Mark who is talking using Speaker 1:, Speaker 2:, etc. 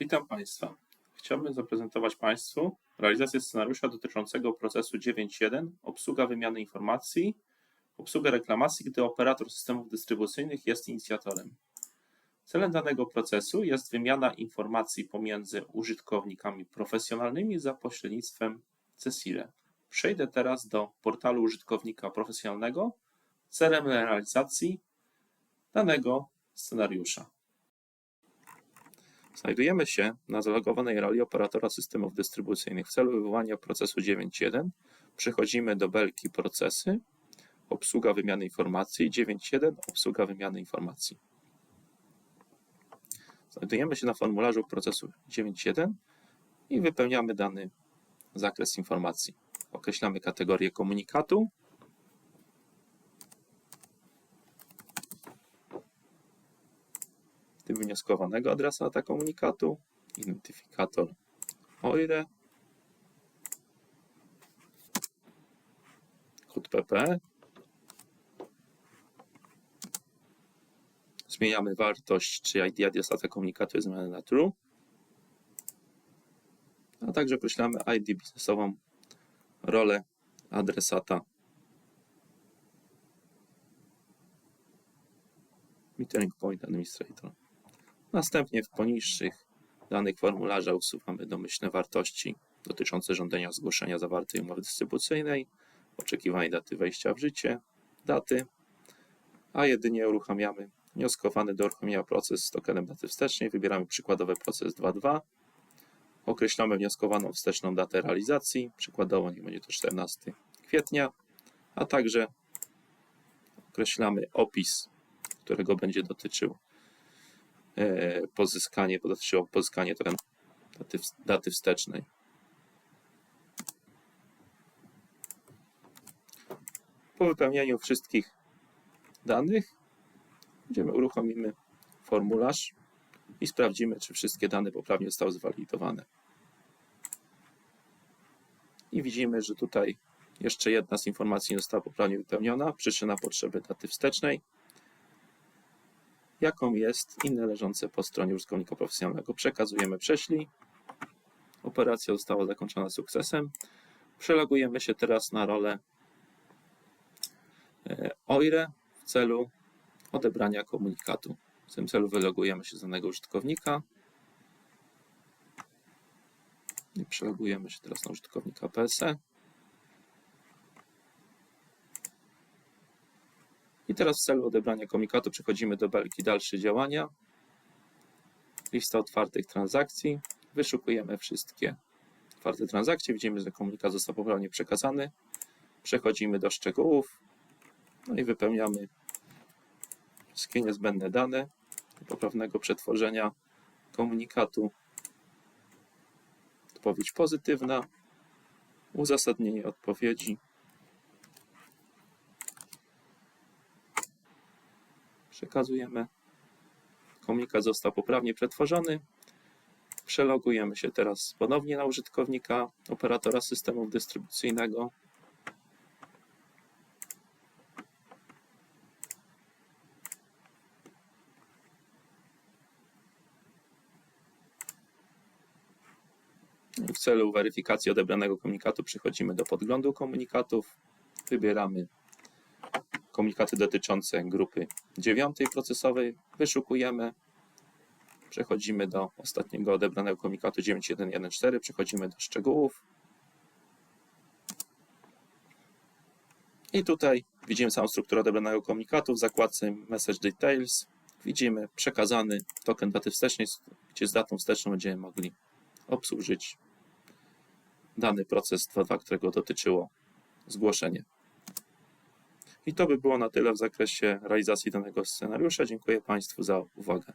Speaker 1: Witam Państwa. Chciałbym zaprezentować Państwu realizację scenariusza dotyczącego procesu 9.1 obsługa wymiany informacji, obsługa reklamacji, gdy operator systemów dystrybucyjnych jest inicjatorem. Celem danego procesu jest wymiana informacji pomiędzy użytkownikami profesjonalnymi za pośrednictwem CESIRE. Przejdę teraz do portalu użytkownika profesjonalnego celem realizacji danego scenariusza. Znajdujemy się na zalogowanej roli operatora systemów dystrybucyjnych w celu wywołania procesu 9.1. Przechodzimy do belki procesy, obsługa wymiany informacji, 9.1 obsługa wymiany informacji. Znajdujemy się na formularzu procesu 9.1 i wypełniamy dany zakres informacji. Określamy kategorię komunikatu. Typ wnioskowanego adresata komunikatu, identyfikator OIRE, kod PPE. Zmieniamy wartość, czy ID adresata komunikatu jest zmienione na true. A także określamy ID biznesową rolę adresata Metering Point Administrator. Następnie w poniższych danych formularza usuwamy domyślne wartości dotyczące żądania zgłoszenia zawartej umowy dystrybucyjnej, oczekiwanej daty wejścia w życie, daty, a jedynie uruchamiamy wnioskowany do uruchomienia proces z tokenem daty wstecznej. Wybieramy przykładowy proces 2.2. Określamy wnioskowaną wsteczną datę realizacji, przykładowo niech będzie to 14 kwietnia, a także określamy opis, którego będzie dotyczył pozyskanie, bo dotyczyło pozyskanie daty, daty wstecznej. Po wypełnieniu wszystkich danych będziemy uruchomimy formularz i sprawdzimy, czy wszystkie dane poprawnie zostały zwalidowane. I widzimy, że tutaj jeszcze jedna z informacji nie została poprawnie wypełniona. Przyczyna potrzeby daty wstecznej, jaką jest inne leżące po stronie użytkownika profesjonalnego. Przekazujemy prześlij. Operacja została zakończona sukcesem. Przelogujemy się teraz na rolę e, OIRE w celu odebrania komunikatu. W tym celu wylogujemy się z danego użytkownika. I przelogujemy się teraz na użytkownika PSE. I teraz w celu odebrania komunikatu przechodzimy do belki dalsze działania. Lista otwartych transakcji. Wyszukujemy wszystkie otwarte transakcje. Widzimy, że komunikat został poprawnie przekazany. Przechodzimy do szczegółów. No i wypełniamy wszystkie niezbędne dane do poprawnego przetworzenia komunikatu. Odpowiedź pozytywna, uzasadnienie odpowiedzi. Przekazujemy. Komunikat został poprawnie przetworzony. Przelogujemy się teraz ponownie na użytkownika operatora systemu dystrybucyjnego. W celu weryfikacji odebranego komunikatu przechodzimy do podglądu komunikatów. Wybieramy komunikaty dotyczące grupy dziewiątej procesowej. Wyszukujemy. Przechodzimy do ostatniego odebranego komunikatu 9114. Przechodzimy do szczegółów. I tutaj widzimy całą strukturę odebranego komunikatu. W zakładce Message Details widzimy przekazany token daty wstecznej, gdzie z datą wsteczną będziemy mogli obsłużyć dany proces 2.2, którego dotyczyło zgłoszenie. I to by było na tyle w zakresie realizacji danego scenariusza. Dziękuję Państwu za uwagę.